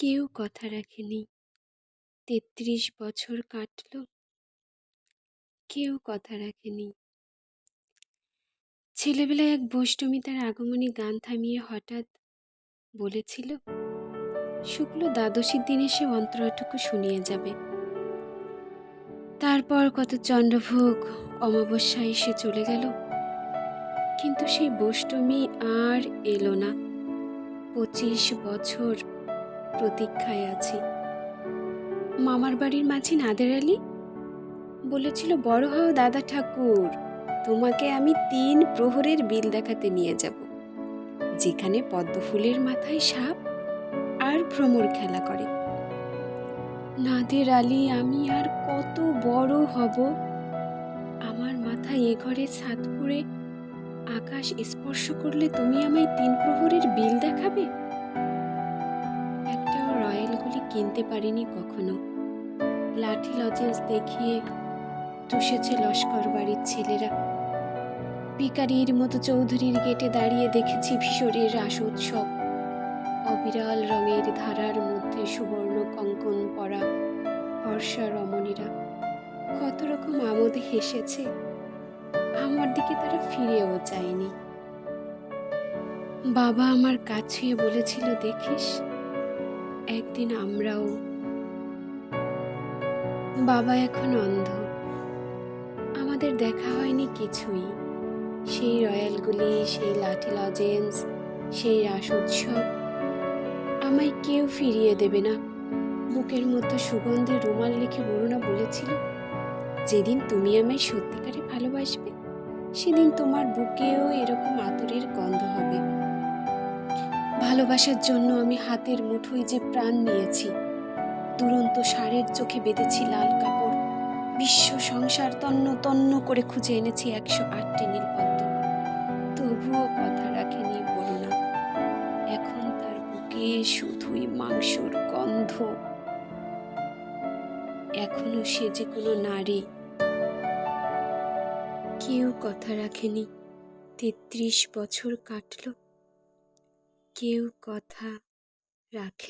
কেউ কথা রাখেনি। তেত্রিশ বছর কাটল। কেউ কথা রাখেনি। ছেলেবেলায় এক বৈষ্টমী তার আগমনী গান থামিয়ে হঠাৎ বলেছিল, শুক্ল দ্বাদশীর দিনে সে অন্তরাটুকু শুনিয়ে যাবে। তারপর কত চন্দ্রভোগ অমাবস্যায় এসে চলে গেল। কিন্তু সেই বৈষ্টমী আর এলো না। পঁচিশ বছর প্রতীক্ষায় আছি। মামার বাড়ির মাঝি নাদের আলী বলেছিল, বড় হও দাদা ঠাকুর, তোমাকে আমি তিন প্রহরের বিল দেখাতে নিয়ে যাব, যেখানে পদ্ম ফুলের মাথায় সাপ আর ভ্রমর খেলা করে। নাদের আলী, আমি আর কত বড় হব। আমার মাথায় এ ঘরে ছাদ পড়ে আকাশ স্পর্শ করলে তুমি আমায় তিন প্রহরের বিল দেখাবে? কিনতে পারিনি কখনো। লাঠি লজেন্স দেখিয়ে চুষেছে লস্কর বাড়ির ছেলেরা। পিকারির মতো চৌধুরীর গেটে দাঁড়িয়ে দেখেছি ভিশরের রাস উৎসব। অবিরাল রঙের ধারার মধ্যে সুবর্ণ কঙ্কন পরা বর্ষা রমণীরা। কত রকম আমোদে হেসেছে। আমার দিকে তারা ফিরেও যায়নি। বাবা আমার কাছে বলেছিল, দেখিস একদিন আমরাও। বাবা এখন অন্ধ। আমাদের দেখা হয়নি কিছুই। সেই রয়্যালগুলি, সেই লাঠি লজেন্স, সেই রাস উৎসব। আমায় কেউ ফিরিয়ে দেবে না। বুকের মতো সুগন্ধে রুমাল লিখে বরুণা বলেছিল, যেদিন তুমি আমায় সত্যিকারে ভালোবাসবে, সেদিন তোমার বুকেও এরকম আতরের গন্ধ হবে। ভালোবাসার জন্য আমি হাতের মুঠোয় যে প্রাণ নিয়েছি, দুরন্ত সারের চোখে বেঁধেছি লাল কাপড়, বিশ্ব সংসার তন্ন তন্ন করে খুঁজে এনেছি একশো আটটি নীলপদ্ম। তবুও কথা রাখেনি বলো না এখন তার বুকে শুধুই মাংসর গন্ধ। এখনও সে যে কোনো নারী। কেউ কথা রাখেনি। তেত্রিশ বছর কাটল। কেউ কথা রাখে